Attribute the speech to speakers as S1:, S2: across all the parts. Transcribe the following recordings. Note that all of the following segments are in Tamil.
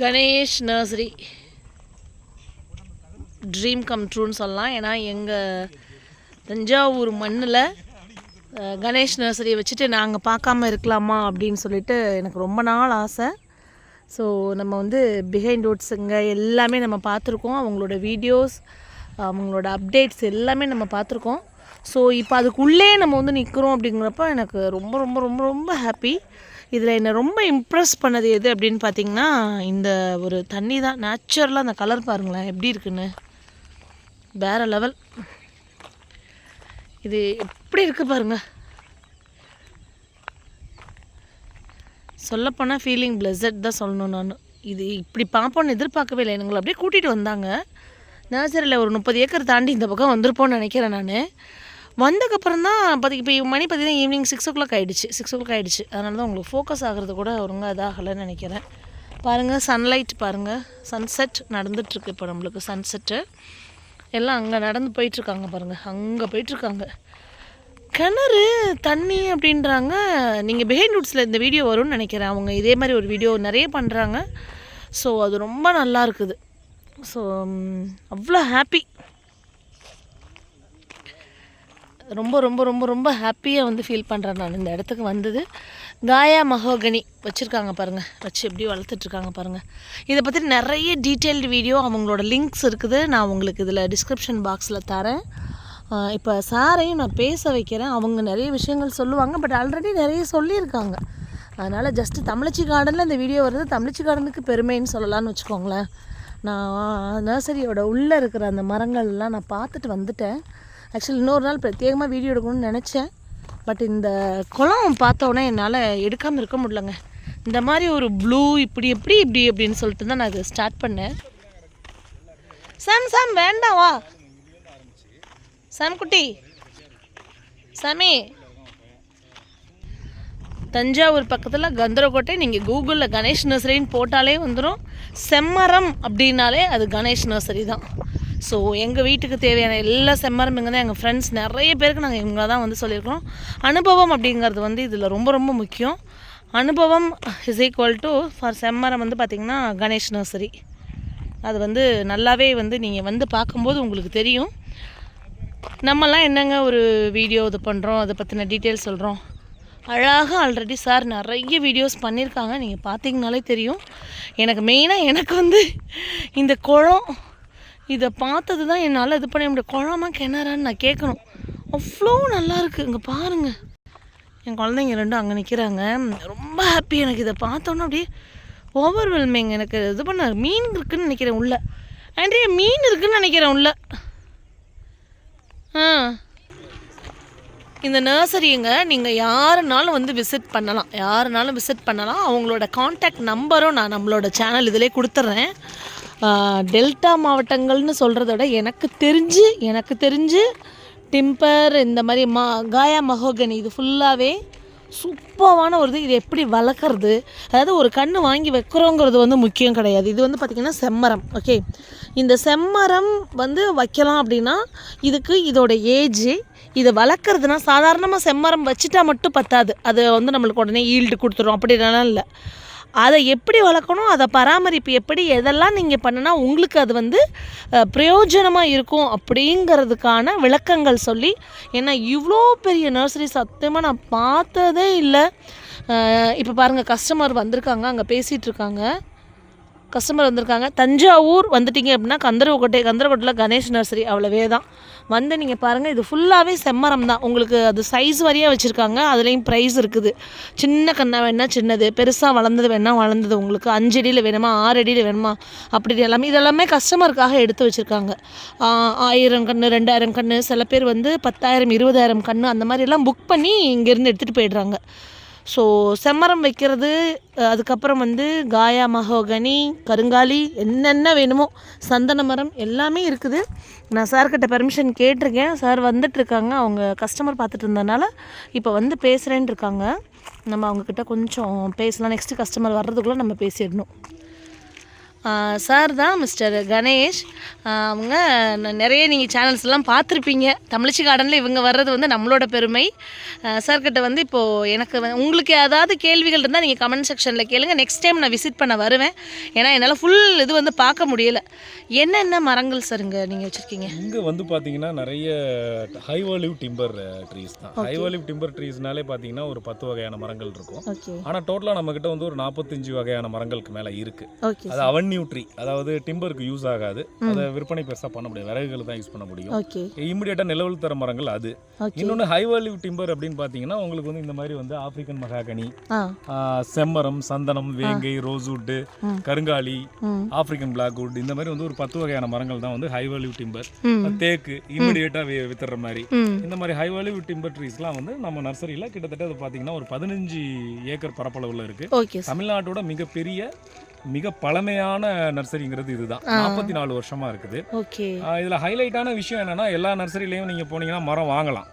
S1: கணேஷ் நர்சரி. ட்ரீம் கம் ட்ரூன்னு சொல்லலாம். ஏன்னா எங்கள் தஞ்சாவூர் மண்ணில் கணேஷ் நர்சரியை வச்சுட்டு நாங்கள் பார்க்காம இருக்கலாமா அப்படின்னு சொல்லிட்டு எனக்கு ரொம்ப நாள் ஆசை. ஸோ நம்ம வந்து பிஹைண்ட் ரோட்ஸுங்க எல்லாமே நம்ம பார்த்துருக்கோம். அவங்களோட வீடியோஸ் அவங்களோட அப்டேட்ஸ் எல்லாமே நம்ம பார்த்துருக்கோம். ஸோ இப்போ அதுக்குள்ளே நம்ம வந்து நிற்கிறோம் அப்படிங்கிறப்ப எனக்கு ரொம்ப ரொம்ப ரொம்ப ரொம்ப ஹாப்பி இதில் என்னை ரொம்ப இம்ப்ரெஸ் பண்ணது எது அப்படின்னு பார்த்தீங்கன்னா இந்த ஒரு தண்ணி தான். நேச்சுரலாக அந்த கலர் பாருங்களேன். எப்படி இருக்குன்னு? வேறு லெவல் இது எப்படி இருக்கு பாருங்க. சொல்லப்போனால் ஃபீலிங் பிளஸட் தான் சொல்லணும் நான். இது இப்படி பார்ப்போன்னு எதிர்பார்க்கவே இல்லை. எங்களை அப்படியே கூட்டிகிட்டு வந்தாங்க. நர்சரியில் ஒரு முப்பது ஏக்கர் தாண்டி இந்த பக்கம் வந்திருப்போம்னு நினைக்கிறேன் நான். வந்ததுக்கப்புறம் தான் பார்த்தி இப்போ மணி பார்த்தீங்கன்னா ஈவினிங் சிக்ஸ் ஓ கிளாக் ஆகிடுச்சு சிக்ஸ் ஓ கிளாக் ஆகிடுச்சு அதனால தான் உங்களுக்கு ஃபோக்கஸ் ஆகிறது கூட ஒருங்க இதாகலைன்னு நினைக்கிறேன். பாருங்கள் சன்லைட் பாருங்கள் சன்செட் நடந்துட்டுருக்கு இப்போ நம்மளுக்கு. சன்செட்டு எல்லாம் அங்கே நடந்து போயிட்டுருக்காங்க பாருங்கள் அங்கே போயிட்டுருக்காங்க. கிணறு தண்ணி அப்படின்றாங்க. நீங்கள் பிஹைண்ட் ரூட்ஸில் இந்த வீடியோ வரும்னு நினைக்கிறேன். அவங்க இதே மாதிரி ஒரு வீடியோ நிறைய பண்ணுறாங்க ஸோ அது ரொம்ப நல்லா இருக்குது. ஸோ அவ்வளோ ஹாப்பி ரொம்ப ரொம்ப ரொம்ப ரொம்ப ஹாப்பியாக வந்து ஃபீல் பண்ணுறேன் நான். இந்த இடத்துக்கு வந்தது. காயா மகோகனி வச்சுருக்காங்க பாருங்கள் வச்சு எப்படி வளர்த்துட்ருக்காங்க பாருங்கள் இதை பற்றி நிறைய டீட்டெயில்டு வீடியோ அவங்களோட லிங்க்ஸ் இருக்குது. நான் உங்களுக்கு இதில் டிஸ்கிரிப்ஷன் பாக்ஸில் தரேன். இப்போ சாரையும் நான் பேச வைக்கிறேன். அவங்க நிறைய விஷயங்கள் சொல்லுவாங்க பட் ஆல்ரெடி நிறைய சொல்லியிருக்காங்க. அதனால் ஜஸ்ட்டு தமிழச்சி கார்டனில் இந்த வீடியோ வருது. தமிழச்சி கார்டனுக்கு பெருமைன்னு சொல்லலாம்னு வச்சுக்கோங்களேன். நான் நர்சரியோட உள்ளே இருக்கிற அந்த மரங்கள்லாம் நான் பார்த்துட்டு வந்துட்டேன். ஆக்சுவலி இன்னொரு நாள் பிரத்யேகமாக வீடியோ எடுக்கணும்னு நினச்சேன். பட் இந்த குளம் பார்த்தோன்னே என்னால் எடுக்காமல் இருக்க முடியலங்க. இந்த மாதிரி ஒரு ப்ளூ இப்படி எப்படி இப்படி அப்படின்னு சொல்லிட்டு தான் நான் இதை ஸ்டார்ட் பண்ணேன். சாம் சாம் வேண்டாம் வா. சாம் குட்டி. சாமி தஞ்சாவூர் பக்கத்தில் கந்தரக்கோட்டை நீங்கள் கூகுளில் கணேஷ் நர்சரின்னு போட்டாலே வந்துடும் செம்மரம் அப்படின்னாலே அது கணேஷ் நர்சரி தான். ஸோ எங்கள் வீட்டுக்கு தேவையான எல்லா செம்மரம் தான் எங்கள் ஃப்ரெண்ட்ஸ் நிறைய பேருக்கு நாங்கள் இவங்க தான் வந்து சொல்லியிருக்கோம் அனுபவம் அப்படிங்கிறது வந்து இதில் ரொம்ப ரொம்ப முக்கியம். அனுபவம் இஸ் ஈக்குவல் டு ஃபார் செம்மரம் வந்து பார்த்திங்கன்னா கணேஷ் நர்சரி அது வந்து நல்லாவே வந்து நீங்கள் வந்து பார்க்கும்போது உங்களுக்கு தெரியும். நம்மலாம் என்னங்க ஒரு வீடியோ இது பண்ணுறோம் அதை பற்றின டீட்டெயில்ஸ் சொல்கிறோம் அழகாக ஆல்ரெடி சார் நிறைய வீடியோஸ் பண்ணியிருக்காங்க. நீங்கள் பார்த்தீங்கனாலே தெரியும். எனக்கு மெயினாக எனக்கு வந்து இந்த குளம் இதை பார்த்தது தான் என்னால் இது பண்ண முடியும். குழம்பா கிணறான்னு நான் கேட்கணும் அவ்வளோ நல்லாயிருக்கு இங்கே பாருங்கள் என் குழந்தைங்க ரெண்டும் அங்கே நிற்கிறாங்க ரொம்ப ஹாப்பி எனக்கு இதை பார்த்தோன்னே அப்படியே ஓவர்வெல்மிங் எனக்கு. இது பண்ண மீன் இருக்குதுன்னு நினைக்கிறேன் உள்ள. ஆண்ட்ரியா மீன் இருக்குன்னு நினைக்கிறேன் உள்ள. ஆ. இந்த நர்சரிங்க நீங்கள் யாருனாலும் வந்து விசிட் பண்ணலாம். யாருனாலும் விசிட் பண்ணலாம். அவங்களோட காண்டாக்ட் நம்பரும் நான் நம்மளோட சேனல் இதிலே கொடுத்துட்றேன் டெல்டா மாவட்டங்கள்னு சொல்கிறத விட எனக்கு தெரிஞ்சு எனக்கு தெரிஞ்சு டிம்பர் இந்த மாதிரி மா காயா மகோகனி இது ஃபுல்லாகவே சூப்பரான ஒரு இது. இது எப்படி வளர்க்குறது? அதாவது ஒரு கன்று வாங்கி வைக்கிறோங்கிறது வந்து முக்கியம் கிடையாது. இது வந்து பார்த்திங்கன்னா செம்மரம் ஓகே இந்த செம்மரம் வந்து வைக்கலாம் அப்படின்னா இதுக்கு இதோட ஏஜ் இதை வளர்க்குறதுனா சாதாரணமாக செம்மரம் வச்சுட்டா மட்டும் பத்தாது. அது வந்து நம்மளுக்கு உடனே ஈல்டு கொடுத்துரும். அப்படிலாம் இல்லை. அதை எப்படி வளர்க்கணும் அதை பராமரிப்பு எப்படி எதெல்லாம் நீங்கள் பண்ணினா உங்களுக்கு அது வந்து பிரயோஜனமாக இருக்கும் அப்படிங்கிறதுக்கான விளக்கங்கள் சொல்லி ஏன்னா இவ்வளோ பெரிய நர்சரி சத்தியமாக நான் பார்த்ததே இல்லை. இப்போ பாருங்கள் கஸ்டமர் வந்திருக்காங்க அங்கே பேசிகிட்டு இருக்காங்க. கஸ்டமர் வந்திருக்காங்க. தஞ்சாவூர் வந்துட்டீங்க அப்படின்னா கந்தரவக்கோட்டை கந்தரவக்கோட்டையில் கணேஷ் நர்சரி அவ்வளோவே தான். வந்து நீங்கள் பாருங்கள் இது ஃபுல்லாகவே செம்மரம் தான். உங்களுக்கு அது சைஸ் வரியாக வச்சுருக்காங்க அதுலேயும் ப்ரைஸ் இருக்குது. சின்ன கண்ணா வேணால் சின்னது பெருசாக வளர்ந்தது வேணால் வளர்ந்தது உங்களுக்கு. அஞ்சு அடியில் வேணுமா ஆறு அடியில் வேணுமா அப்படி எல்லாமே இதெல்லாமே கஸ்டமருக்காக எடுத்து வச்சுருக்காங்க. ஆயிரம் கன்று ரெண்டாயிரம் கன்று சில பேர் வந்து பத்தாயிரம் இருபதாயிரம் கன்று அந்த மாதிரி எல்லாம் புக் பண்ணி இங்கேருந்து எடுத்துகிட்டு போயிடுறாங்க. ஸோ செம்மரம் வைக்கிறது அதுக்கப்புறம் வந்து காயா மகோகனி கருங்காலி என்னென்ன வேணுமோ சந்தன மரம் எல்லாமே இருக்குது. நான் சார்கிட்ட பெர்மிஷன் கேட்டிருக்கேன். சார் வந்துட்டுருக்காங்க. அவங்க கஸ்டமர் பார்த்துட்டு இருந்ததுனால இப்போ வந்து பேசுகிறேன்னு இருக்காங்க நம்ம அவங்கக்கிட்ட கொஞ்சம் பேசலாம். நெக்ஸ்ட்டு கஸ்டமர் வர்றதுக்குள்ளே நம்ம பேசிடணும். சார் தான் மிஸ்டர் கணேஷ். அவங்க நிறைய நீங்கள் சேனல்ஸ்லாம் பார்த்துருப்பீங்க. தமிழ்ச்சி கார்டனில் இவங்க வர்றது வந்து நம்மளோட பெருமை. சார் கிட்ட வந்து இப்போது எனக்கு உங்களுக்கு ஏதாவது கேள்விகள் இருந்தால் நீங்கள் கமெண்ட் செக்ஷனில் கேளுங்க. நெக்ஸ்ட் டைம் நான் விசிட் பண்ண வருவேன். ஏன்னா என்னால் ஃபுல் இது வந்து பார்க்க முடியல. என்னென்ன மரங்கள் சார் இங்கே நீங்கள் வச்சுருக்கீங்க?
S2: இங்கே வந்து பார்த்தீங்கன்னா நிறைய ஹை வால்யூ டிம்பர் ட்ரீஸ் தான். ஹை வால்யூ டிம்பர் ட்ரீஸ்னாலே பார்த்தீங்கன்னா ஒரு பத்து வகையான மரங்கள் இருக்கும். ஆனால் டோட்டலாக நம்மக்கிட்ட வந்து ஒரு நாற்பத்தஞ்சு வகையான மரங்களுக்கு மேலே இருக்குது அது அவன்யூ ட்ரீ அதாவது டிம்பருக்கு யூஸ் ஆகாது. அதை விற்பனை பெருசாக பண்ண முடியாது. விறகுகள் தான் யூஸ் பண்ண முடியும். இமிடியேட்டாக நிலவல் தர மரங்கள் அது. இன்னொன்று ஹை வேல்யூ டிம்பர் அப்படின்னு பார்த்தீங்கன்னா உங்களுக்கு வந்து இந்த மாதிரி வந்து ஆப்பிரிக்கன் மகாகனி செம்மரம் சந்தனம் வேங்கை ரோஸ்வுட்டு
S1: ம்.
S2: கருங்காலி ஆப்பிரிக்கன் பிளாக்வுட் இந்த மாதிரி வந்து ஒரு பத்து வகையான மரங்கள் தான் வந்து ஹை வேல்யூ டிம்பர் தேக்கு இமிடியேட்டாக வித்துற மாதிரி. இந்த மாதிரி ஹை வேல்யூ டிம்பர் ட்ரீஸ்லாம் வந்து நம்ம நர்சரியில் கிட்டத்தட்ட அது பார்த்தீங்கன்னா ஒரு பதினஞ்சு ஏக்கர் பரப்பளவில்
S1: சார்
S2: தமிழ்நாட்டோட மிகப்பெரிய மிக பழமையான நர்சரிங்கிறது இதுதான். நாற்பத்தி நாலு வருஷமா இருக்குது. இதுல ஹைலைட்டான விஷயம் என்னன்னா எல்லா நர்சரிலையும் நீங்க போனீங்கன்னா மரம் வாங்கலாம்.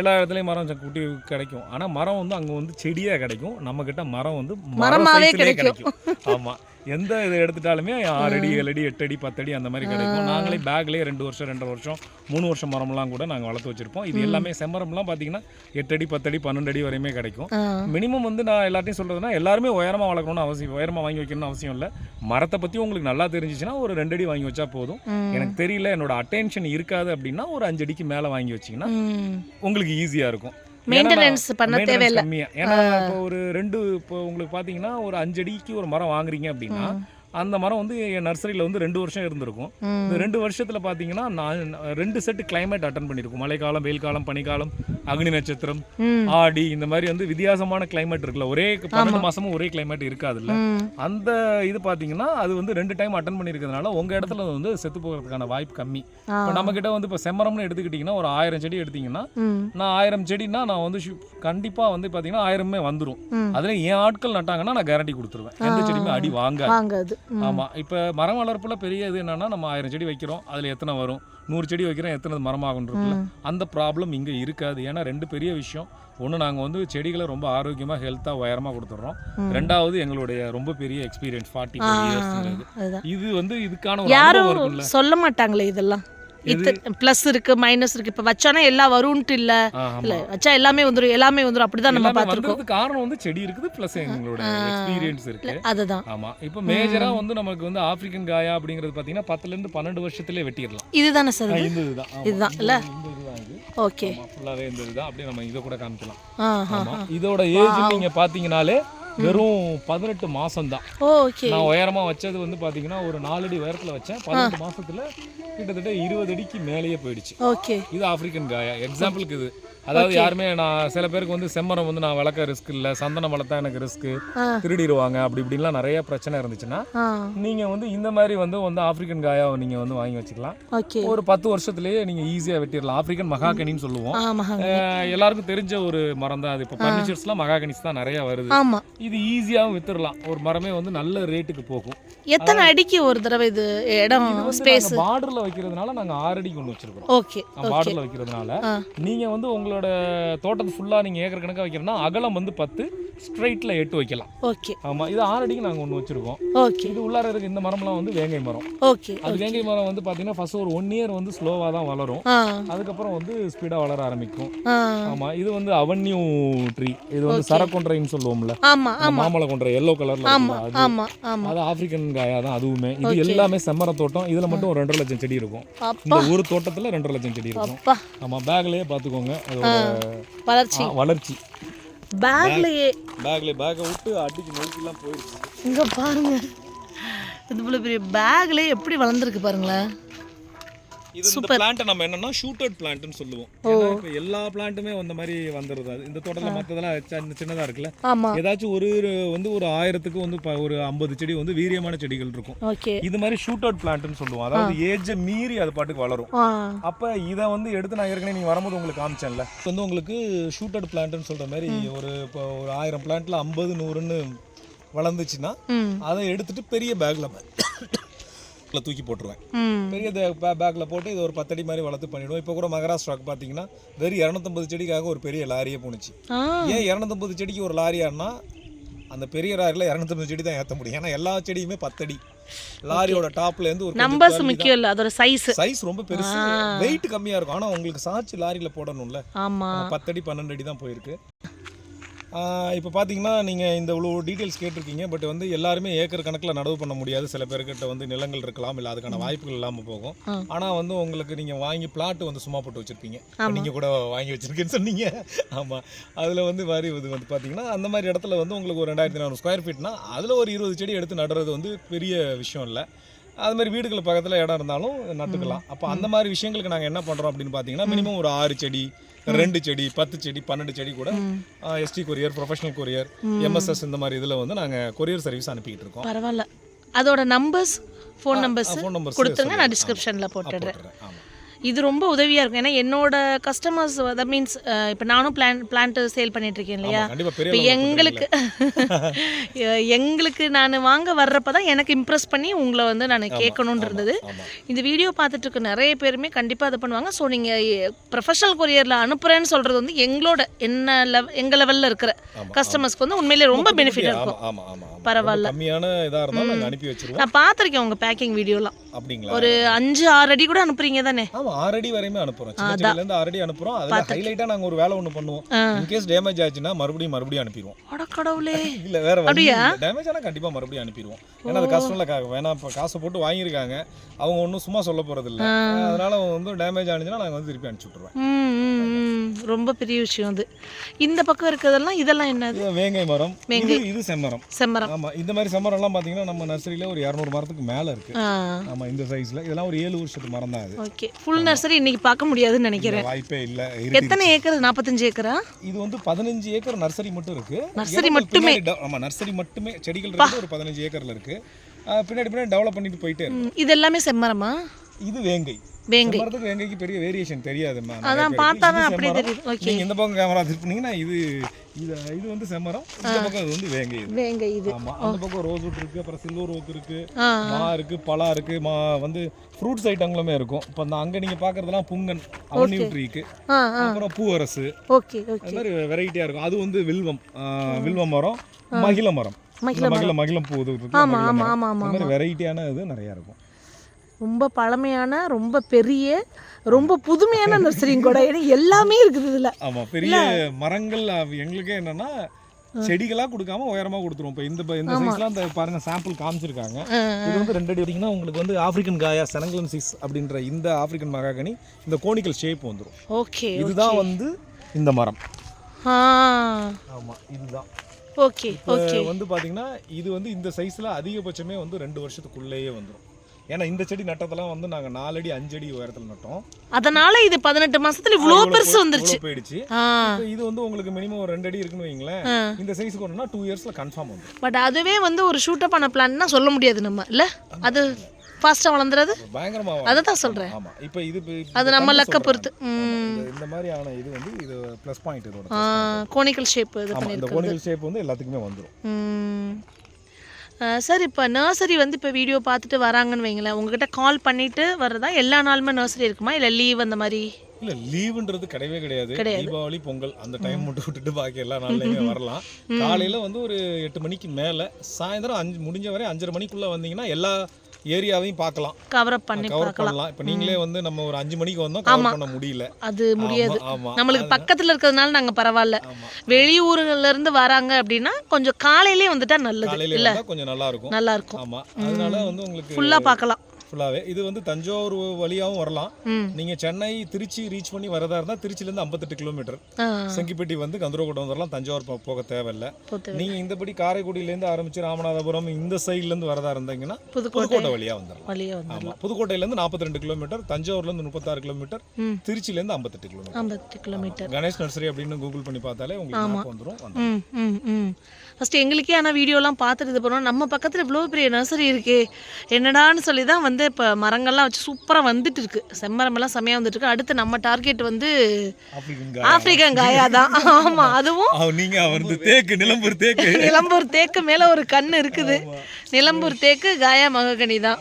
S2: எல்லா இடத்துலயும் மரம் குட்டி கிடைக்கும். ஆனா மரம் வந்து அங்க வந்து செடியா கிடைக்கும். நம்ம கிட்ட மரம் வந்து மரம்
S1: மரமாவே கிடைக்கும்.
S2: ஆமா. எந்த இதை எடுத்துட்டாலுமே ஆறு அடி ஏழு அடி எட்டு அடி பத்து அடி அந்த மாதிரி கிடைக்கும். நாங்களே பேக்லேயே ரெண்டு வருஷம் ரெண்டரை வருஷம் மூணு வருஷம் மரம்லாம் கூட நாங்கள் வளர்த்து வச்சிருப்போம். இது எல்லாமே செம்மரம்லாம் பார்த்தீங்கன்னா எட்டு அடி பத்து அடி பன்னெண்டு அடி வரையுமே கிடைக்கும். மினிமம் வந்து நான் எல்லாத்தையும் சொல்றதுன்னா எல்லாருமே உயரமா வளர்க்கணும்னு அவசியம் உயரமா வாங்கி வைக்கணும்னு அவசியம் இல்லை. மரத்தை பத்தி உங்களுக்கு நல்லா தெரிஞ்சிச்சுன்னா ஒரு ரெண்டு அடி வாங்கி வச்சா போதும். எனக்கு தெரியல என்னோட அட்டென்ஷன் இருக்காது அப்படின்னா ஒரு அஞ்சு அடிக்கு மேல வாங்கி வச்சீங்கன்னா உங்களுக்கு ஈஸியா இருக்கும்.
S1: மெயின்டெனன்ஸ் பண்ண தேவையில்லை.
S2: ஏன்னா இப்போ ஒரு ரெண்டு இப்போ உங்களுக்கு பாத்தீங்கன்னா ஒரு அஞ்சு அடிக்கு ஒரு மரம் வாங்குறீங்க அப்படின்னா அந்த மரம் வந்து என் நர்சரியில் வந்து ரெண்டு வருஷம் இருந்திருக்கும். இந்த ரெண்டு வருஷத்துல பாத்தீங்கன்னா நான் ரெண்டு செட்டு கிளைமேட் அட்டன் பண்ணியிருக்கும். மழைக்காலம் வெயில் காலம் பனிக்காலம் அக்னி நட்சத்திரம் ஆடி இந்த மாதிரி வந்து வித்தியாசமான கிளைமேட் இருக்குல்ல. ஒரே பன்னெண்டு மாசமும் ஒரே கிளைமேட் இருக்காதுல்ல. அந்த இது பாத்தீங்கன்னா அது வந்து ரெண்டு டைம் அட்டன் பண்ணியிருக்கிறதுனால உங்க இடத்துல வந்து செத்து போகிறதுக்கான வாய்ப்பு கம்மி. இப்போ நம்ம கிட்ட வந்து இப்போ செம்மரம்னு எடுத்துக்கிட்டிங்கன்னா ஒரு ஆயிரம் செடி எடுத்தீங்கன்னா நான் ஆயிரம் செடினா நான் வந்து ஷு- கண்டிப்பா வந்து பாத்தீங்கன்னா ஆயிரமே வந்துரும்.
S1: ம்.
S2: அதுல என் ஆட்கள் நட்டாங்கன்னா நான் கேரண்டி கொடுத்துருவேன். எந்த செடியுமே அடி வாங்காது.
S1: வாங்காது ம்.
S2: ஆமா இப்ப மரம் வளர்ப்புல பெரிய இது என்னன்னா நம்ம ஆயிரம் செடி வைக்கிறோம் அதுல எத்தனை வரும்? நூறு செடி வைக்கிறோம் எத்தனை மரமாகும் இருக்குல்ல
S1: ம்.
S2: அந்த ப்ராப்ளம் இங்க இருக்காது. ஏன்னா ரெண்டு பெரிய விஷயம். ஒன்று நாங்கள் வந்து செடிகளை ரொம்ப ஆரோக்கியமாக ஹெல்த்தாக உயரமாக கொடுத்துட்றோம். ரெண்டாவது எங்களுடைய ரொம்ப பெரிய எக்ஸ்பீரியன்ஸ் ஃபார்ட்டி
S1: அதுதான்.
S2: இது வந்து இதுக்கான
S1: யாரும் சொல்ல மாட்டாங்களே இதெல்லாம். ப்ளஸ் இருக்கு மைனஸ் இருக்கு. இப்போ வச்சானா எல்லாம் வரும்ன்ட்டு இல்ல. இல்ல வச்சா எல்லாமே வந்துரும் எல்லாமே வந்துரும். அப்படிதான் நம்ம பார்த்துருக்கோம்.
S2: வந்ததுக்கு காரணம் வந்து செடி இருக்குது ப்ளஸ் எங்களோட எக்ஸ்பீரியன்ஸ் இருக்கு.
S1: அதுதான்.
S2: ஆமா. இப்போ மேஜரா வந்து நமக்கு வந்து ஆப்பிரிக்கன் காயா அப்படிங்கிறது பாத்தீங்கன்னா பத்துல இருந்து பன்னெண்டு வருஷத்துலயே வெட்டிடலாம்.
S1: இதுதானே சார்
S2: இதுதான்.
S1: இதுதான் இல்ல ஓகே.
S2: ஆமா ஃபுல்லாவே இந்த இதுதான். அப்படியே நம்ம இதை கூட காமிக்கலாம். இதோட ஏஜ் நீங்க பாத்தீங்கனாலே வெறும் பதினெட்டு மாசம் தான்
S1: ஓகே.
S2: நான் உயரமா வச்சது வந்து பாத்தீங்கன்னா ஒரு நாலடி உயரத்துல வச்சேன். பதினெட்டு மாசத்துல கிட்டத்தட்ட இருபது அடிக்கு மேலேயே போயிடுச்சு. இது ஆப்பிரிக்கன் காயா. எக்ஸாம்பிளுக்கு இது. அதாவது யாருமே நான் சில பேருக்கு வந்து செம்மரம் வந்து நான் வளர்க்க ரிஸ்க் இல்லை. சந்தனம் வளர்த்தா எனக்கு ரிஸ்க். திருடிடுவாங்க. அப்படி இப்படின்லாம் நிறைய பிரச்சனை இருந்துச்சுன்னா நீங்க வந்து இந்த மாதிரி வந்து வந்து ஆப்பிரிக்கன் காயாவை நீங்க வந்து வாங்கி வச்சுக்கலாம். ஒரு பத்து வருஷத்துலயே நீங்க ஈஸியா வெட்டிடலாம். ஆப்பிரிக்கன் மகாகனின்னு சொல்லுவோம். எல்லாருக்கும் தெரிஞ்ச ஒரு மரம் தான் அது. இப்போ ஃபர்னிச்சர்ஸ்லாம் மகாகனிஸ் தான் நிறைய வருது. இது ஈஸியாகவும் வித்துடலாம். ஒரு மரமே வந்து நல்ல ரேட்டுக்கு போகும்.
S1: எத்தனை அடிக்கு ஒரு தடவை இது இடம் ஸ்பேஸ்
S2: பார்டர்ல வைக்கிறதுனால நாங்க ஆறு அடி கொண்டு வச்சிருக்கோம்.
S1: ஓகே
S2: பார்டர்ல வைக்கிறதுனால. நீங்க வந்து உங்களோட தோட்டத்தை ஃபுல்லா நீங்க ஏக்கர் கணக்கா வைக்கிறனா அகலம் வந்து பத்து ஸ்ட்ரைட்ல எட்டு வைக்கலாம்.
S1: ஓகே
S2: ஆமா இது ஆறு அடிக்கு நாங்க ஒன்று வச்சிருக்கோம்.
S1: ஓகே
S2: இது உள்ளார இருக்க இந்த மரம்லாம் வந்து வேங்கை மரம்.
S1: ஓகே
S2: அது வேங்கை மரம் வந்து பாத்தீங்கன்னா ஃபர்ஸ்ட் ஒரு ஒன் இயர் வந்து ஸ்லோவா தான் வளரும். அதுக்கப்புறம் வந்து ஸ்பீடா வளர ஆரம்பிக்கும். ஆமா இது வந்து அவன்யூ ட்ரீ இது வந்து சரக்கொன்றைன்னு சொல்லுவோம்ல.
S1: ஆமா ஆமா.
S2: மாமலை கொன்றை எல்லோ கலர்ல
S1: ஆமா
S2: இருக்குல்ல, அது.
S1: ஆமா
S2: ஆப்பிரிக்கன் காயா தான் அதுவுமே. இது எல்லாமே செம்மர தோட்டம். இதுல மட்டும் ஒரு ரெண்டரை லட்சம் செடி இருக்கும். இந்த ஒரு தோட்டத்துல ரெண்டரை லட்சம் செடி இருக்கும். ஆமா பேக்லயே பாத்துக்கோங்க. அதோட
S1: வளர்ச்சி.
S2: வளர்ச்சி.
S1: பேக்லயே.
S2: பேக்ல பேக்கை விட்டு அடிச்சு நோக்கிலாம் போயிடுச்சு
S1: இங்க பாருங்க. இது போல பெரிய பேக்லயே எப்படி வளர்ந்துருக்கு பாருங்களேன்.
S2: இது இந்த பிளான்ட்டை நம்ம என்னன்னா ஷூட்டட் பிளான்ட்னு சொல்லுவோம். ஏன்னா இப்போ எல்லா பிளான்ட்டுமே வந்த மாதிரி வந்துடுது அது இந்த தோட்டத்தில் மற்றதெல்லாம் சின்ன சின்னதாக இருக்குல்ல? ஏதாச்சும் ஒரு வந்து ஒரு ஆயிரத்துக்கு வந்து ஒரு ஐம்பது செடி வந்து வீரியமான செடிகள் இருக்கும். இது மாதிரி ஷூட் அவுட் பிளான்ட்னு சொல்லுவோம். அதாவது ஏஜை மீறி அது பாட்டுக்கு வளரும். அப்போ இதை வந்து எடுத்து நான் ஏற்கனவே நீங்கள் வரும்போது உங்களுக்கு காமிச்சேன்ல. வந்து உங்களுக்கு ஷூட் அவுட் பிளான்ட்னு சொல்கிற மாதிரி ஒரு ஒரு ஆயிரம் பிளான்ட்டில் ஐம்பது நூறுன்னு வளர்ந்துச்சுன்னா அதை எடுத்துட்டு பெரிய பேக்கில் தூக்கி போட்டுருவேன். பெரிய பேக்கில் போட்டு இது ஒரு பத்தடி மாதிரி வளர்த்து பண்ணிவிடுவோம் இப்போ கூட மகாராஷ்டிராக்கு பார்த்தீங்கன்னா வெறும் இரநூத்தம்பது செடிக்காக ஒரு பெரிய லாரியே போணுச்சு. ஏன் இரநூத்தம்பது செடிக்கு ஒரு லாரியான்னா அந்த பெரிய லாரியில் இரநூத்தம்பது செடி தான் ஏற்ற முடியும். ஏன்னா எல்லா செடியுமே பத்தடி. லாரியோட டாப்ல இருந்து ஒரு
S1: நம்பர்ஸ் முக்கியம் இல்லை அதோட சைஸ்
S2: சைஸ் ரொம்ப பெருசு. வெயிட் கம்மியா இருக்கும். ஆனா உங்களுக்கு சாட்சி லாரியில போடணும்ல.
S1: ஆமா.
S2: பத்தடி பன்னெண்டு அடி தான் போயிருக்கு. இப்போ பார்த்தீங்கன்னா நீங்கள் இந்த இவ்வளோ டீட்டெயில்ஸ் கேட்டிருக்கீங்க பட் வந்து எல்லாருமே ஏக்கர் கணக்கில் நடவு பண்ண முடியாது. சில பேர்கிட்ட வந்து நிலங்கள் இருக்கலாம் இல்லை அதுக்கான வாய்ப்புகள் இல்லாமல் போகும். ஆனால் வந்து உங்களுக்கு நீங்கள் வாங்கி பிளாட் வந்து சும்மா போட்டு வச்சுருப்பீங்க. நீங்கள் கூட வாங்கி வச்சிருக்கேன்னு சொன்னீங்க. ஆமாம் அதில் வந்து மாதிரி இது வந்து பார்த்தீங்கன்னா அந்த மாதிரி இடத்துல வந்து உங்களுக்கு ஒரு ரெண்டாயிரத்தி நானூறு ஸ்கொயர் ஃபீட்னா அதில் ஒரு இருபது செடி எடுத்து நடுறது வந்து பெரிய விஷயம் இல்லை. அது மாதிரி வீடுகள் பக்கத்தில் இடம் இருந்தாலும் நட்டுக்கலாம். அப்போ அந்த மாதிரி விஷயங்களுக்கு நாங்கள் என்ன பண்ணுறோம் அப்படின்னு பார்த்தீங்கன்னா மினிமம் ஒரு ஆறு செடி ரெண்டு செடி பத்து செடி பன்னெண்டு செடி கூட ST courier professional courier MSS இந்த மாதிரி இதில் வந்து நாங்கள் கொரியர் சர்வீஸ் அனுப்பிக்கிட்டு இருக்கோம்.
S1: பரவாயில்ல. அதோட numbers phone numbers
S2: phone numbers
S1: கொடுத்துருங்க நான் டிஸ்கிரிப்ஷனில் போட்டுடுறேன். இது ரொம்ப உதவியாக இருக்கும். ஏன்னா என்னோட கஸ்டமர்ஸ் தட் மீன்ஸ் இப்போ நானும் பிளான் பிளான்ட் சேல் பண்ணிட்டு இருக்கேன் இல்லையா? இப்போ எங்களுக்கு எங்களுக்கு நான் வாங்க வர்றப்ப தான் எனக்கு இம்ப்ரெஸ் பண்ணி உங்களை வந்து நான் கேட்கணுன்னு இருந்தது இந்த வீடியோ பார்த்துட்டு இருக்க நிறைய பேருமே கண்டிப்பாக இது பண்ணுவாங்க. ஸோ நீங்கள் ப்ரொஃபஷனல் கொரியரில் அனுப்புகிறேன்னு சொல்கிறது வந்து எங்களோட என்ன லெவ எங்கள் லெவலில் இருக்கிற கஸ்டமர்ஸ்க்கு வந்து உண்மையிலே ரொம்ப பெனிஃபிட் இருக்கும். பரவாயில்ல. நான் பார்த்துருக்கேன் உங்கள் பேக்கிங் வீடியோலாம் ஒரு அஞ்சு ஆறு அடி கூட அனுப்புறீங்க தானே?
S2: ஆறடி வரையுமே அனுப்புகிறோம் சின்ன செடியிலேருந்து ஆறடி அனுப்புகிறோம் அதில் ஹைலைட்டாக நாங்கள் ஒரு வேலை ஒன்று பண்ணுவோம். இன்கேஸ் டேமேஜ் ஆச்சுன்னா மறுபடியும் மறுபடியும் அனுப்பிடுவோம்.
S1: அட கடவுளே.
S2: இல்ல வேற வழி? டேமேஜ் ஆனால் கண்டிப்பா மறுபடியும் அனுப்பிடுவோம். ஏன்னா அது கஸ்டமர்ல கா வேணாம் இப்போ காசை போட்டு வாங்கியிருக்காங்க. அவங்க ஒன்றும் சும்மா சொல்ல போறது இல்ல. அதனால வந்து டேமேஜ் ஆனிச்சுன்னா நாங்கள் வந்து திருப்பி அனுப்பிச்சு விட்ருவோம்
S1: ம், ம், ம். ரொம்ப பெரிய விஷயம் அது. இந்த பக்கம் இருக்கிறதெல்லாம் இதெல்லாம் என்னது?
S2: வேங்கை மரம். இது இது செம்மரம்.
S1: செம்மரம்.
S2: ஆமா இந்த மாதிரி செம்மரம்லாம் பார்த்தீங்கன்னா நம்ம நர்சரியில ஒரு இரநூறு மரத்துக்கு மேல இருக்கு. ஆமா இந்த சைஸ்ல இதெல்லாம் ஒரு ஏழு வருஷத்து மரம் தான் அது.
S1: ஓகே. ஃபுல் நர்சரி இன்னைக்கு பார்க்க முடியாதுன்னு நினைக்கிறேன்.
S2: வாய்ப்பே இல்ல.
S1: எத்தனை ஏக்கர்? நாற்பத்தஞ்சு ஏக்கரா?
S2: இது வந்து பதினஞ்சு ஏக்கர் நர்சரி மட்டும் இருக்கு.
S1: நர்சரி மட்டுமே?
S2: ஆமா நர்சரி மட்டுமே. செடிகள் ஒரு பதினஞ்சு ஏக்கர்ல இருக்கு. பின்னாடி பின்னாடி டெவலப் பண்ணிட்டு போயிட்டே
S1: இது எல்லாமே செம்மரமா?
S2: இது வேங்கை.
S1: வேங்கை.
S2: செம்மரத்துக்கு வேங்கைக்கு பெரிய வேரியேஷன் நிறைய
S1: அதான். பார்த்தா
S2: இது
S1: தான் அப்படியே. தெரியுது. ஓகே
S2: நீங்க இந்த பக்கம் கேமரா திருப்பினீங்கன்னா இது இது இது வந்து செம்மரம். இந்த பக்கம் அது வந்து வேங்கை இது.
S1: வேங்கை இது.
S2: ஆமா அந்த பக்கம் ரோஸ் வுட் இருக்கு அப்புறம் சில்வர் ஓக் இருக்கு மா இருக்கு பலா இருக்கு மா வந்து ஃப்ரூட்ஸ் ஐட்டங்களுமே இருக்கும். இப்போ அந்த அங்க நீங்க பாக்குறதெல்லாம் புங்கன் அவனியூ ட்ரீக்கு அப்புறம் பூவரசு.
S1: ஓகே ஓகே
S2: அது மாதிரி வெரைட்டியா இருக்கும். அது வந்து வில்வம் ஆ, வில்வ மரம் மகிழ மரம்.
S1: மகிழ
S2: மகிழ மகிழம் பூ இது மாதிரி வெரைட்டியான இது நிறைய இருக்கும்.
S1: ரொம்ப பழமையான ரொம்ப பெரிய ரொம்ப புதுமையான நர்சரியும் கூட. ஏன்னா எல்லாமே இருக்குது இதுல.
S2: ஆமா பெரிய மரங்கள் எங்களுக்கே என்னன்னா செடிகளா கொடுக்காம உயரமா கொடுத்துருவோம். இப்போ இந்த இந்த சைஸ்லாம் இந்த பாருங்க சாம்பிள் காமிச்சிருக்காங்க. இது வந்து ரெண்டு அடி வரைக்கும்னா உங்களுக்கு வந்து ஆப்பிரிக்கன் காயா செனங்கலன்சிஸ் அப்படின்ற இந்த ஆப்பிரிக்கன் மகாகனி இந்த கோனிக்கல் ஷேப் வந்துரும்.
S1: ஓகே
S2: இதுதான் வந்து இந்த மரம்.
S1: ஆ.
S2: ஆமா இதுதான்.
S1: ஓகே ஓகே
S2: வந்து பாத்தீங்கன்னா இது வந்து இந்த சைஸ்ல அதிகபட்சமே வந்து ரெண்டு வருஷத்துக்குள்ளேயே வந்துரும். ஏன்னா இந்த செடி நட்டதெல்லாம் வந்து நாங்க நாலடி அஞ்சடி உயரத்துல நட்டோம்.
S1: அதனால இது பதினெட்டு மாசத்துல இவ்வளோ பெருசு வந்துருச்சு.
S2: போயிடுச்சு. இது வந்து உங்களுக்கு மினிமம் ஒரு ரெண்டு அடி இருக்குன்னு வைங்களேன். இந்த சைஸ்க்கு ஒன்றுனா டூ இயர்ஸ்ல கன்ஃபார்ம் வந்துடும்
S1: பட் அதுவே வந்து ஒரு ஷூட்டப் பண்ண பிளான்னா சொல்ல முடியாது நம்ம இல்ல? அது ஃபாஸ்ட்டாக வளர்ந்துறது
S2: பயங்கரமா
S1: அதை தான் சொல்கிறேன்
S2: ஆமா. இப்போ இது
S1: அது நம்ம லக்க. பொறுத்து.
S2: இந்த- மாதிரியான இது வந்து இது ப்ளஸ் பாயிண்ட் இதோட
S1: கோனிக்கல் ஷேப் இது
S2: ஆமா. இந்த கோனிகல் ஷேப் வந்து எல்லாத்துக்குமே வந்துரும்.
S1: ம். ஆ, சார் இப்போ நர்சரி வந்து இப்போ வீடியோ பார்த்துட்டு வராங்கன்னு வைங்களேன். உங்ககிட்ட கால் பண்ணிட்டு வர்றதா? எல்லா நாளுமே நர்சரி இருக்குமா? இல்லை லீவ் அந்த மாதிரி?
S2: இல்ல லீவுன்றது கிடையவே கிடையாது. தீபாவளி பொங்கல் அந்த டைம் மட்டும் விட்டுட்டு பாக்கி எல்லா நாள்லயுமே வரலாம். காலையில வந்து ஒரு எட்டு மணிக்கு மேல சாயந்தரம் அஞ்சு முடிஞ்ச வரை அஞ்சரை மணிக்குள்ள வந்தீங்கன்னா எல்லா ஏரியாவையும் பார்க்கலாம்.
S1: கவர் அப் பண்ணி
S2: கவர் பண்ணலாம். இப்போ நீங்களே வந்து நம்ம ஒரு அஞ்சு மணிக்கு வந்தோம் கவர் பண்ண முடியல.
S1: அது முடியாது. நம்மளுக்கு பக்கத்தில் இருக்கிறதுனால நாங்கள் பரவாயில்ல. வெளியூர்கள்ல இருந்து வராங்க அப்படின்னா கொஞ்சம் காலையிலேயே வந்துட்டா நல்லது
S2: காலையில
S1: இல்ல?
S2: கொஞ்சம் நல்லா இருக்கும்.
S1: நல்லா இருக்கும்.
S2: ஆமா. அதனால வந்து உங்களுக்கு
S1: ஃபுல்லாக பார்க்கலாம்.
S2: ஃபுல்லாவே இது வந்து தஞ்சாவூர் வழியாவும் வரலாம்.
S1: ம்.
S2: நீங்க சென்னை திருச்சி ரீச் பண்ணி வரதா இருந்தா திருச்சில இருந்து 58 கிலோமீட்டர் செங்கிப்பட்டி வந்து கந்தரகோட்டம் வந்துடலாம் தஞ்சாவூர் போக தேவையில்ல.
S1: புது
S2: நீங்க இந்தபடி காரைக்குடியில இருந்து ஆரம்பிச்சு ராமநாதபுரம் இந்த சைடுல இருந்து வரதா இருந்தீங்கன்னா
S1: புதுக்கோட்டை
S2: புதுக்கோட்டை வழியா வந்துடலாம்
S1: வழியே வந்து
S2: ஆமா. புதுக்கோட்டையில இருந்து 42 கிலோமீட்டர் தஞ்சாவூர்ல இருந்து முப்பத்தாறு கிலோமீட்டர்
S1: ம்.
S2: திருச்சில இருந்து 58 கிலோமீட்டர்
S1: கிலோமீட்டர்
S2: கணேஷ் நர்சரி அப்படின்னு கூகுள் பண்ணி பார்த்தாலே உங்களுக்கு map வந்துரும் வந்துரும்.
S1: ம் ம் ம். ஃபஸ்ட்டு எங்களுக்கே ஆனால் வீடியோலாம் பார்த்துட்டு இது பண்ணுவோம். நம்ம பக்கத்தில் இவ்வளோ பெரிய நர்சரி இருக்கே. என்னடான்னு சொல்லி தான் வந்து இப்போ மரங்கள்லாம் வச்சு சூப்பராக வந்துட்டு இருக்கு செம்மரமெல்லாம் செம்மையாக வந்துட்டு இருக்கு அடுத்து நம்ம டார்கெட் வந்து
S2: ஆப்பிரிக்கன்
S1: காயா. தான். ஆமாம் அதுவும்
S2: நீங்க வந்து தேக்கு நிலம்பூர் தேக்கு.
S1: நிலம்பூர் தேக்கு மேலே ஒரு கண் இருக்குது. நிலம்பூர் தேக்கு காயா மககனி தான்.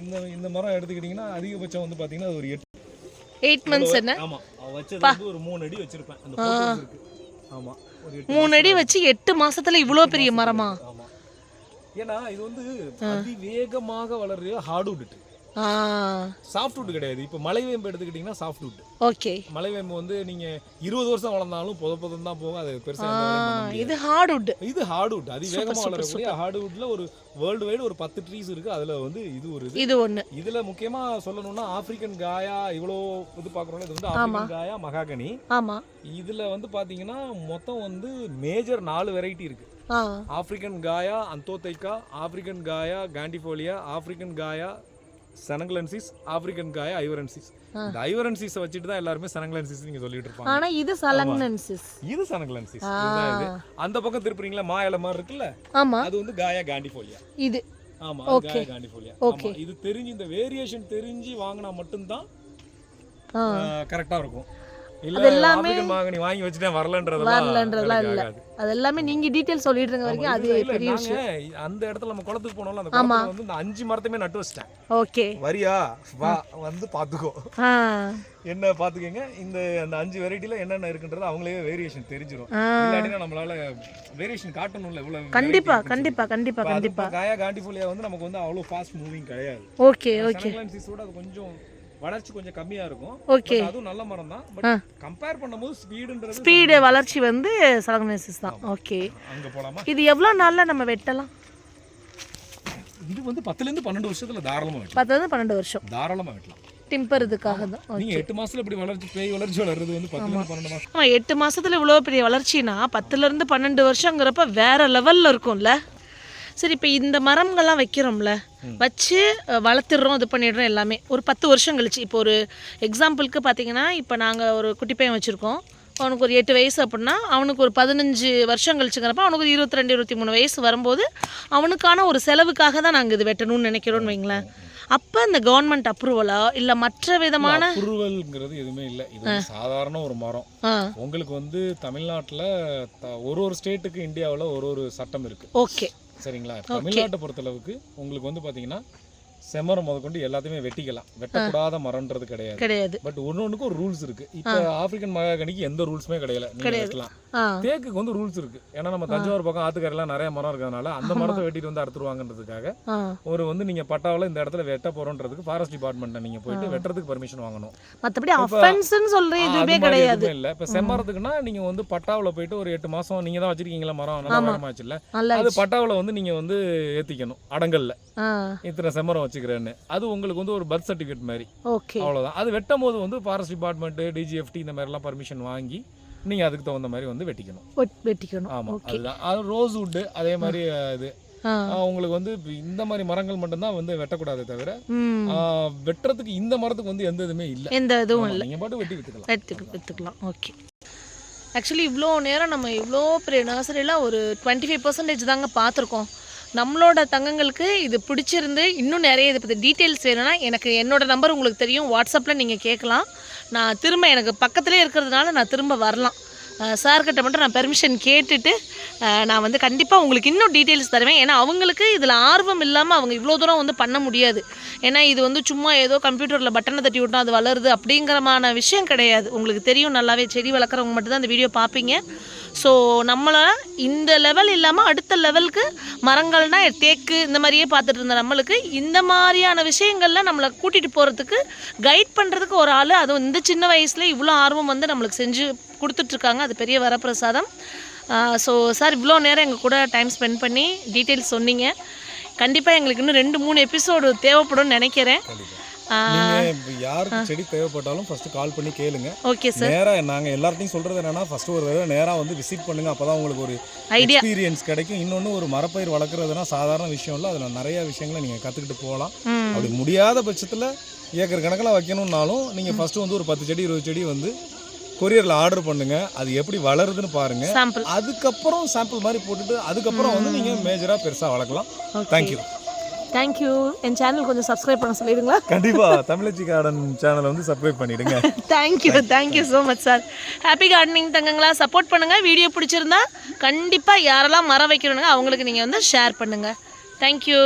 S2: இந்த இந்த மரம் எடுத்துக்கிட்டிங்கன்னா அதிகபட்சம் வந்து பாத்தீங்கன்னா அது ஒரு எட்டு
S1: எயிட் மந்த்ஸ் என்ன?
S2: வந்து ஒரு மூணு அடி வச்சிருப்பேன்.
S1: மூணு அடி வச்சு எட்டு மாசத்துல இவ்வளோ பெரிய மரமா?
S2: ஏன்னா இது வந்து அதிவேகமாக வளர்ற ஹார்ட்வுட் சாஃப்ட்வுட் கிடையாது. இப்போ மலைவேம்பு எடுத்துக்கிட்டிங்கன்னா சாஃப்ட்வுட்
S1: ஓகே.
S2: மலைவேம்பு வந்து நீங்க இருபது வருஷம் வளர்ந்தாலும் புத புதம் தான் போகும். அது பெருசா.
S1: இது ஹார்ட்வுட்
S2: இது ஹார்ட்வுட் அதிவேகமா
S1: super,
S2: வளரக்கூடிய ஹார்ட்வுட்ல ஒரு வேர்ல்டு வைடு ஒரு பத்து ட்ரீஸ் இருக்கு. அதுல வந்து இது ஒரு இது.
S1: ஒன்று
S2: இதுல முக்கியமா சொல்லணும்னா ஆப்பிரிக்கன் காயா இவ்வளோ இது பார்க்குறோம்ல. இது வந்து ஆப்பிரிக்கன் காயா மகாகனி
S1: ஆமாம்
S2: இதுல வந்து பாத்தீங்கன்னா மொத்தம் வந்து மேஜர் நாலு வெரைட்டி இருக்கு. ஆப்பிரிக்கன் காயா அந்தோதைக்கா ஆப்பிரிக்கன் காயா காண்டிஃபோலியா ஆப்பிரிக்கன் காயா செனங்கலன்சிஸ் ஆப்பிரிக்கன் காயா ஐவரன்சிஸ். இந்த ஐவரன்சிஸை வச்சுட்டு தான் எல்லாருமே செனங்கலன்சிஸ் நீங்க சொல்லிட்டு இருப்பாங்க.
S1: ஆனா இது சலங்னன்சிஸ்
S2: இது செனங்கலன்சிஸ். அந்த பக்கம் திருப்புறீங்களா? மா இலை மாதிரி இருக்குல்ல?
S1: ஆமா.
S2: அது வந்து காயா காண்டிஃபோலியா.
S1: இது.
S2: ஆமா. காயா காண்டிஃபோலியா. ஆமா இது தெரிஞ்சு இந்த வேரியேஷன் தெரிஞ்சு வாங்கினா மட்டும்தான் கரெக்டா இருக்கும்.
S1: அது எல்லாமே-
S2: மாங்கனி வாங்கி வச்சுட்டேன் வரலன்றதெல்லாம்
S1: வரலன்றதெல்லாம் இல்ல. அது எல்லாமே நீங்க டீடைல் சொல்லிடுங்க வரைக்கும் அது பெரிய விஷயம்.
S2: அந்த இடத்துல நம்ம குளத்துக்கு போனோம்ல அந்த. குளத்துல வந்து இந்த அஞ்சு மரத்தையுமே நட்டு வச்சிட்டேன்.
S1: ஓகே.
S2: வரியா? வா வந்து பாத்துக்கோ. என்ன பாத்துக்கங்க இந்த அந்த அஞ்சு வெரைட்டில என்னென்ன இருக்குன்றது அவங்களே வேரியேஷன் தெரிஞ்சிரும். இல்லாட்டினா நம்மளால வேரியேஷன் காட்டணும்ல இவ்வளவு
S1: கண்டிப்பா கண்டிப்பா கண்டிப்பா கண்டிப்பா.
S2: காயா காண்டிஃபோலியா வந்து நமக்கு வந்து அவ்வளவு ஃபாஸ்ட் மூவிங் கிடையாது.
S1: Okay okay.
S2: கொஞ்சம் வளர்ச்சி கொஞ்சம் கம்மியா இருக்கும்.
S1: ஓகே
S2: அதுவும் நல்ல மரம் தான். பட். கம்பேர் பண்ணும்போது ஸ்பீடுன்றது
S1: ஸ்பீடு வளர்ச்சி வந்து சலங்னன்சிஸ் தான். ஓகே
S2: அங்க போலாமா?
S1: இது எவ்வளோ நாள்ல நம்ம வெட்டலாம்?
S2: இது வந்து பத்துல இருந்து பன்னெண்டு வருஷத்துல தாராளமா வெட்டலாம்.
S1: பத்து பன்னெண்டு வருஷம்.
S2: தாராளமா வெட்டலாம்.
S1: டிம்பர் இதுக்காக தான்.
S2: நீங்க எட்டு மாசத்துல இப்படி வளர்ச்சி பேய் வளர்ச்சி வளர்றது வந்து பத்துல இருந்து பன்னெண்டு மாசம்.
S1: ஆமா எட்டு மாசத்துல இவ்வளோ பெரிய வளர்ச்சினா பத்துல இருந்து பன்னெண்டு வருஷங்கிறப்ப வேற லெவல்ல இருக்கும்ல. சரி இப்போ இந்த மரம்கள்லாம் வைக்கிறோம்ல வச்சு வளர்த்துடுறோம் இது பண்ணிடுறோம் எல்லாமே. ஒரு பத்து வருஷம் கழிச்சு. இப்போ ஒரு எக்ஸாம்பிளுக்கு பார்த்தீங்கன்னா இப்போ நாங்கள் ஒரு குட்டி பையன் வச்சுருக்கோம். அவனுக்கு ஒரு எட்டு வயசு அப்படின்னா அவனுக்கு ஒரு பதினஞ்சு வருஷம் கழிச்சுங்கிறப்ப அவனுக்கு ஒரு இருபத்தி ரெண்டு இருபத்தி மூணு வயசு வரும்போது அவனுக்கான ஒரு செலவுக்காக தான் நாங்கள் இது வெட்டணும்னு நினைக்கிறோம்னு வைங்களேன். அப்போ இந்த கவர்மெண்ட் அப்ரூவலா இல்லை மற்ற விதமான
S2: அப்ரூவல்ங்கிறது எதுவுமே இல்ல. இது சாதாரண ஒரு மரம். உங்களுக்கு வந்து தமிழ்நாட்டுல ஒரு ஒரு ஸ்டேட்டுக்கு இந்தியாவுல ஒரு ஒரு சட்டம் இருக்கு.
S1: ஓகே.
S2: சரிங்களா? தமிழ்நாட்டை பொறுத்தளவுக்கு உங்களுக்கு வந்து பாத்தீங்கன்னா செம்மரம் முதற்கொண்டு எல்லாத்தையுமே வெட்டிக்கலாம். வெட்டக்கூடாத மரம்ன்றது கிடையாது.
S1: கிடையாது.
S2: பட் ஒன்னொன்னுக்கு ஒரு ரூல்ஸ் இருக்கு. இப்போ ஆப்பிரிக்கன் மகாகனிக்கு எந்த ரூல்ஸுமே கிடையாது நீங்க
S1: கிடையாது.
S2: வெட்டலாம் தேக்குக்கு வந்து ரூல்ஸ் இருக்கு. ஏன்னா நம்ம தஞ்சாவூர் பக்கம் ஆத்துக்கரைலாம் நிறைய மரம் இருக்கிறதுனால அந்த மரத்தை வெட்டிட்டு வந்து அறுத்துருவாங்கன்றதுக்காக ஒரு வந்து நீங்க பட்டாவில் இந்த இடத்துல வெட்ட போறோன்றதுக்கு ஃபாரஸ்ட் டிபார்ட்மெண்ட்டை நீங்க போயிட்டு வெட்டுறதுக்கு பர்மிஷன் வாங்கணும்.
S1: மற்றபடி அஃபென்ஸ்னு சொல்ற
S2: ஆ,
S1: எதுவுமே கிடையாது.
S2: இல்ல. இப்ப செம்மரத்துக்குன்னா நீங்க வந்து பட்டாவுல போயிட்டு ஒரு எட்டு மாசம் நீங்க தான் வச்சிருக்கீங்களா மரம்? நல்லா மரமாச்சுல்ல
S1: நல்லா
S2: அது பட்டாவுல வந்து நீங்க வந்து ஏத்திக்கணும். அடங்கல்ல. இத்தனை செம்மரம் வச்சுக்கிறேன்னு. அது உங்களுக்கு வந்து ஒரு பர்த் சர்டிஃபிகேட் மாதிரி.
S1: ஓகே
S2: அவ்வளவுதான். அது வெட்டும் போது வந்து ஃபாரஸ்ட் டிபார்ட்மெண்ட் டிஜிஎஃப்டி இந்த மாதிரிலாம் பர்மிஷன் வாங்கி நீங்க அதுக்கு தகுந்த மாதிரி வந்து வெட்டிக்கணும்.
S1: வெட்டிக்கணும்.
S2: ஆமா
S1: ஓகே
S2: அதுதான். அது ரோஸ் வுட் அதே மாதிரி இது. உங்களுக்கு வந்து இந்த மாதிரி மரங்கள் மட்டும்தான் வந்து வெட்டக்கூடாதே தவிர வெட்டுறதுக்கு இந்த மரத்துக்கு வந்து எந்த இதுவுமே இல்ல.
S1: எந்த இதுவும் இல்லை.
S2: நீங்க பாட்டு வெட்டி வித்துக்கலாம்.
S1: எடுத்துக்க எடுத்துக்கலாம் ஓகே ஆக்சுவலி இவ்வளோ நேரம் நம்ம இவ்வளோ பெரிய நர்சரியில் ஒரு டுவெண்ட்டி ஃபைவ் பர்சன்டேஜ் தாங்க பார்த்துருக்கோம் நம்மளோட தங்கங்களுக்கு இது பிடிச்சிருந்து இன்னும் நிறைய இதை பற்றி டீட்டெயில்ஸ் வேணும்னா எனக்கு என்னோட நம்பர் உங்களுக்கு தெரியும். வாட்ஸ்அப்பில் நீங்கள் கேட்கலாம். நான் திரும்ப எனக்கு பக்கத்துலேயே இருக்கிறதுனால நான் திரும்ப வரலாம். சார்கிட்ட மட்டும் நான் பெர்மிஷன் கேட்டுட்டு நான் வந்து கண்டிப்பாக உங்களுக்கு இன்னும் டீட்டெயில்ஸ் தருவேன். ஏன்னா அவங்களுக்கு இதில் ஆர்வம் இல்லாமல் அவங்க இவ்வளோ தூரம் வந்து பண்ண முடியாது. ஏன்னா இது வந்து சும்மா ஏதோ கம்ப்யூட்டரில் பட்டனை தட்டி விட்டோம் அது வளருது அப்படிங்கிறமான விஷயம் கிடையாது. உங்களுக்கு தெரியும் நல்லாவே செடி வளர்க்குறவங்க மட்டும்தான் அந்த வீடியோ பார்ப்பீங்க. ஸோ நம்மளை இந்த லெவல் இல்லாமல் அடுத்த லெவலுக்கு மரங்கள்னா தேக்கு இந்த மாதிரியே பார்த்துட்டு இருந்த நம்மளுக்கு இந்த மாதிரியான விஷயங்கள்ல நம்மளை கூட்டிகிட்டு போகிறதுக்கு கைட் பண்ணுறதுக்கு ஒரு ஆள். அதுவும் இந்த சின்ன வயசில் இவ்வளோ ஆர்வம் வந்து நம்மளுக்கு செஞ்சு கொடுத்துட்ருக்காங்க அது பெரிய வரப்பிரசாதம். ஸோ சார் இவ்வளோ நேரம் எங்கள் கூட டைம் ஸ்பெண்ட் பண்ணி டீட்டெயில்ஸ் சொன்னீங்க. கண்டிப்பாக எங்களுக்கு இன்னும் ரெண்டு மூணு எபிசோடு தேவைப்படும்னு நினைக்கிறேன்.
S2: நீங்க இப்ப யாருக்கு செடி தேவைப்பட்டாலும் ஃபர்ஸ்ட் கால் பண்ணி கேளுங்க.
S1: ஓகே சார்
S2: நேரா நாங்க எல்லார்ட்டையும் சொல்றது என்னன்னா ஃபர்ஸ்ட் ஒரு தடவை நேரா வந்து விசிட் பண்ணுங்க. அப்பதான் உங்களுக்கு ஒரு எக்ஸ்பீரியன்ஸ் கிடைக்கும். இன்னொன்னு ஒரு மரப்பயிர் வளர்க்குறதுனா சாதாரண விஷயம் இல்லை. அதில் நிறைய விஷயங்களை நீங்கள் கற்றுக்கிட்டு போகலாம். அப்படி முடியாத பட்சத்தில் ஏக்கர் கணக்கில் வைக்கணும்னாலும் நீங்கள் ஃபஸ்ட்டு வந்து ஒரு பத்து செடி இருபது செடி வந்து கொரியரில் ஆர்டர் பண்ணுங்க. அது எப்படி வளருதுன்னு பாருங்க. அதுக்கப்புறம் சாம்பிள் மாதிரி போட்டுட்டு அதுக்கப்புறம் வந்து நீங்கள் மேஜராக பெருசாக வளர்க்கலாம். தேங்க்யூ
S1: தேங்க்யூ என் சேனல் கொஞ்சம் சப்ஸ்கிரைப் பண்ண சொல்லிடுங்களா?
S2: கண்டிப்பாக தமிழச்சி கார்டன் சேனலை வந்து சப்ஸ்கிரைப் பண்ணிடுங்க.
S1: Thank you thank you so much sir happy gardening தங்கங்களா. Support பண்ணுங்கள் வீடியோ பிடிச்சிருந்தா கண்டிப்பாக யாரெல்லாம் மரம் வைக்கணுங்க அவங்களுக்கு நீங்கள் வந்து ஷேர் பண்ணுங்கள் தேங்க்யூ